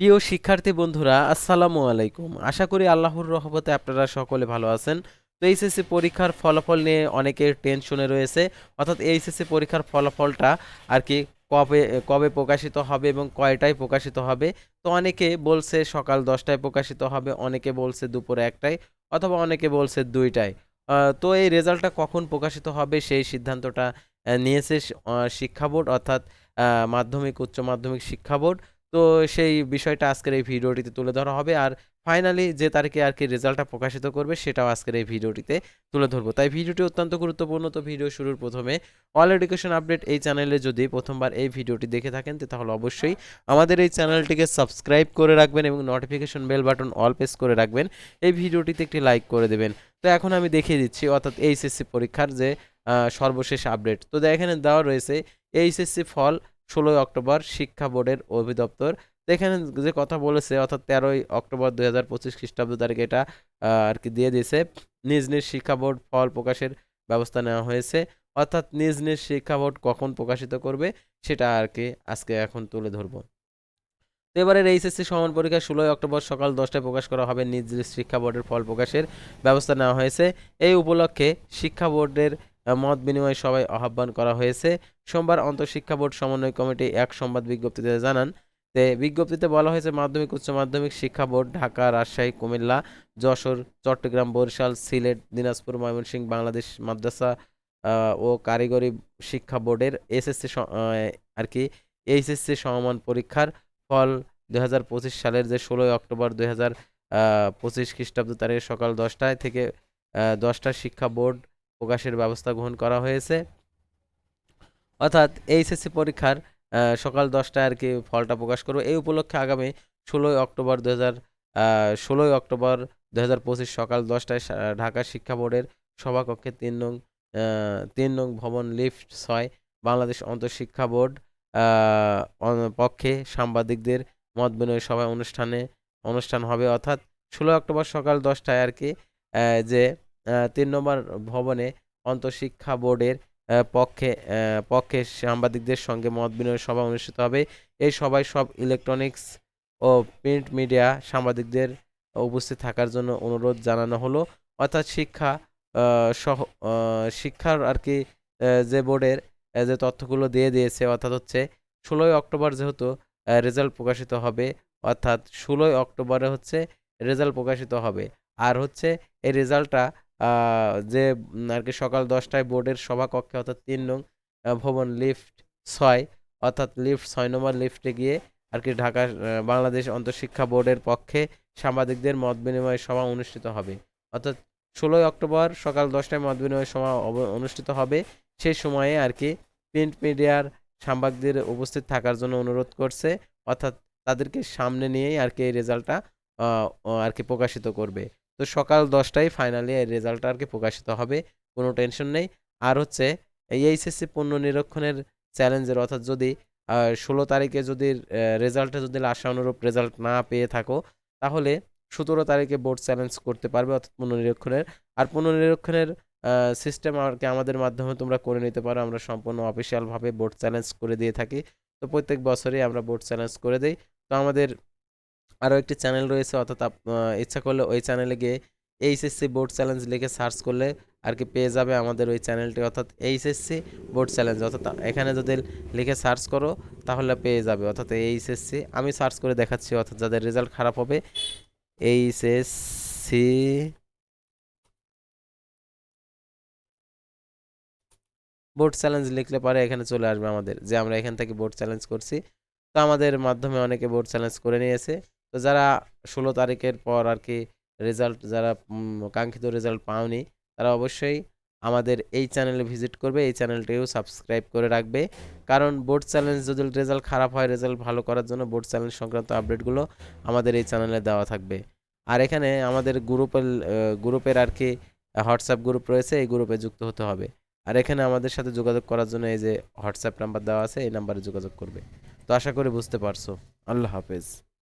প্রিয় শিক্ষার্থী বন্ধুরা, আসসালামু আলাইকুম। আশা করি আল্লাহর রহমতে আপনারা সকলে ভালো আছেন। তো এইচএসসি পরীক্ষার ফলাফল নিয়ে অনেকের টেনশনে রয়েছে। অর্থাৎ এইচএসসি পরীক্ষার ফলাফলটা আর কি কবে কবে প্রকাশিত হবে এবং কয়টায় প্রকাশিত হবে? তো অনেকে বলছে সকাল দশটায় প্রকাশিত হবে, অনেকে বলছে দুপুরে একটায়, অথবা অনেকে বলছে দুইটায়। তো এই রেজাল্টটা কখন প্রকাশিত হবে সেই সিদ্ধান্তটা নিয়েছে শিক্ষা বোর্ড, অর্থাৎ মাধ্যমিক, উচ্চ মাধ্যমিক শিক্ষা বোর্ড। তো সেই বিষয়টা আজকের এই ভিডিওটিতে তুলে ধরা হবে। আর ফাইনালি যে তারিখে আর কি রেজাল্টটা প্রকাশিত করবে সেটাও আজকের এই ভিডিওটিতে তুলে ধরবো। তাই ভিডিওটি অত্যন্ত গুরুত্বপূর্ণ। তো ভিডিও শুরুর প্রথমে অল এডুকেশন আপডেট এই চ্যানেলে যদি প্রথমবার এই ভিডিওটি দেখে থাকেন তাহলে অবশ্যই আমাদের এই চ্যানেলটিকে সাবস্ক্রাইব করে রাখবেন এবং notification bell button all press করে রাখবেন। এই ভিডিওটিতে একটি লাইক করে দেবেন। তো এখন আমি দেখিয়ে দিচ্ছি, অর্থাৎ এইচএসসি পরীক্ষার যে সর্বশেষ আপডেট তো এখানে দেওয়া রয়েছে, এইচএসসি ফল ষোলোই অক্টোবর শিক্ষা বোর্ডের অভিদপ্তর এখানে যে কথা বলেছে, অর্থাৎ তেরোই অক্টোবর দুই হাজার পঁচিশ খ্রিস্টাব্দ তারিখে এটা আর কি দিয়ে দিয়েছে, নিজ নিজ শিক্ষা বোর্ড ফল প্রকাশের ব্যবস্থা নেওয়া হয়েছে। অর্থাৎ নিজ নিজ শিক্ষা বোর্ড কখন প্রকাশিত করবে, সেটা আর কি আজকে এখন তুলে ধরবো। এবারের এইচএসসি সমান পরীক্ষা ষোলোই অক্টোবর সকাল দশটায় প্রকাশ করা হবে, নিজ নিজ শিক্ষা বোর্ডের ফল প্রকাশের ব্যবস্থা নেওয়া হয়েছে। এই উপলক্ষে শিক্ষা বোর্ডের মত বিনিময় সবাই আহ্বান করা হয়েছে। সোমবার অন্তঃশিক্ষা বোর্ড সমন্বয় কমিটি এক সংবাদ বিজ্ঞপ্তিতে জানান তে বিজ্ঞপ্তিতে বলা হয়েছে, মাধ্যমিক, উচ্চ মাধ্যমিক শিক্ষা বোর্ড, ঢাকা, রাজশাহী, কুমিল্লা, যশোর, চট্টগ্রাম, বরিশাল, সিলেট, দিনাজপুর, ময়মনসিংহ, বাংলাদেশ মাদ্রাসা ও কারিগরি শিক্ষা বোর্ডের এসএসসি আর কি, এইচএসসি সমমান পরীক্ষার ফল দুই হাজার পঁচিশ সালের যে ষোলোই অক্টোবর দুই হাজার পঁচিশ খ্রিস্টাব্দ তারিখে সকাল দশটায় থেকে দশটা শিক্ষা বোর্ড প্রকাশের ব্যবস্থা গ্রহণ করা হয়েছে। অর্থাৎ এইচএসসি পরীক্ষার সকাল দশটায় আর কি ফলটা প্রকাশ করব। এই উপলক্ষে আগামী ষোলোই অক্টোবর দু হাজার ষোলোই অক্টোবর দু হাজার পঁচিশ সকাল দশটায় ঢাকা শিক্ষা বোর্ডের সভাকক্ষে তিন নং তিন নং ভবন লিফট ছয়, বাংলাদেশ অন্তঃশিক্ষা বোর্ড পক্ষে সাংবাদিকদের মত বিনিময় সভা অনুষ্ঠানে, অনুষ্ঠান হবে। অর্থাৎ ষোলো অক্টোবর সকাল দশটায় আর কি যে তিন নম্বর ভবনে অন্তঃশিক্ষা বোর্ডের পক্ষে পক্ষে সাংবাদিকদের সঙ্গে মত বিনিময় সভা অনুষ্ঠিত হবে। এই সভায় সব ইলেকট্রনিক্স ও প্রিন্ট মিডিয়া সাংবাদিকদের উপস্থিত থাকার জন্য অনুরোধ জানানো হলো। অর্থাৎ শিক্ষা সহ শিক্ষার আর কি যে বোর্ডের যে তথ্যগুলো দিয়ে দিয়েছে, অর্থাৎ হচ্ছে ষোলোই অক্টোবর যেহেতু রেজাল্ট প্রকাশিত হবে, অর্থাৎ ষোলোই অক্টোবরে হচ্ছে রেজাল্ট প্রকাশিত হবে। আর হচ্ছে এই রেজাল্টটা যে আর কি সকাল দশটায় বোর্ডের সভাকক্ষে অর্থাৎ তিন নং ভবন লিফট ছয়, অর্থাৎ লিফট ছয় নম্বর লিফটে গিয়ে আর কি ঢাকা বাংলাদেশ অন্তঃশিক্ষা বোর্ডের পক্ষে সাংবাদিকদের মত বিনিময় সভা অনুষ্ঠিত হবে। অর্থাৎ ষোলোই অক্টোবর সকাল দশটায় মত বিনিময় সভা অনুষ্ঠিত হবে। সেই সময়ে আর কি প্রিন্ট মিডিয়ার সাংবাদিকদের উপস্থিত থাকার জন্য অনুরোধ করছে। অর্থাৎ তাদেরকে সামনে নিয়েই আর কি এই রেজাল্টটা আর কি প্রকাশিত করবে। তো সকাল দশটায় ফাইনালি এই রেজাল্টটা আর কি প্রকাশিত হবে, কোনো টেনশন নেই। আর হচ্ছে এই এইচএসসি পণ্য নিরীক্ষণের চ্যালেঞ্জের অর্থাৎ যদি ষোলো তারিখে যদি রেজাল্টে যদি আশা অনুরূপ রেজাল্ট না পেয়ে থাকো, তাহলে সতেরো তারিখে বোর্ড চ্যালেঞ্জ করতে পারবে অর্থাৎ পুনর্নিরীক্ষণের আর পুনর্নিরীক্ষণের সিস্টেম আর কি আমাদের মাধ্যমে তোমরা করে নিতে পারো। আমরা সম্পূর্ণ অফিসিয়ালভাবে বোর্ড চ্যালেঞ্জ করে দিয়ে থাকি। তো প্রত্যেক বছরই আমরা বোর্ড চ্যালেঞ্জ করে দিই। তো আমাদের আরও একটি চ্যানেল রয়েছে, অর্থাৎ ইচ্ছা করলে ওই চ্যানেলে গিয়ে এইচএসসি বোর্ড চ্যালেঞ্জ লিখে সার্চ করলে আর কি পেয়ে যাবে আমাদের ওই চ্যানেলটি, অর্থাৎ এইচএসসি বোর্ড চ্যালেঞ্জ। অর্থাৎ এখানে যদি লিখে সার্চ করো তাহলে পেয়ে যাবে, অর্থাৎ এইচএসসি। আমি সার্চ করে দেখাচ্ছি, অর্থাৎ যাদের রেজাল্ট খারাপ হবে, এইচএসসি বোর্ড চ্যালেঞ্জ লিখলে পরে এখানে চলে আসবে আমাদের, যে আমরা এখান থেকে বোর্ড চ্যালেঞ্জ করছি। তো আমাদের মাধ্যমে অনেকে বোর্ড চ্যালেঞ্জ করে নিয়েছে। তো যারা ষোলো তারিখের পর আর কি রেজাল্ট যারা কাঙ্ক্ষিত রেজাল্ট পাওনি, তারা অবশ্যই আমাদের এই চ্যানেলে ভিজিট করবে। এই চ্যানেলটিও সাবস্ক্রাইব করে রাখবে। কারণ বোর্ড চ্যালেঞ্জ যদি রেজাল্ট খারাপ হয় রেজাল্ট ভালো করার জন্য বোর্ড চ্যালেঞ্জ সংক্রান্ত আপডেটগুলো আমাদের এই চ্যানেলে দেওয়া থাকবে। আর এখানে আমাদের গ্রুপের গ্রুপের আর কি হোয়াটসঅ্যাপ গ্রুপ রয়েছে, এই গ্রুপে যুক্ত হতে হবে। আর এখানে আমাদের সাথে যোগাযোগ করার জন্য এই যে হোয়াটসঅ্যাপ নাম্বার দেওয়া আছে, এই নাম্বারে যোগাযোগ করবে। তো আশা করি বুঝতে পারছ। আল্লাহ হাফেজ।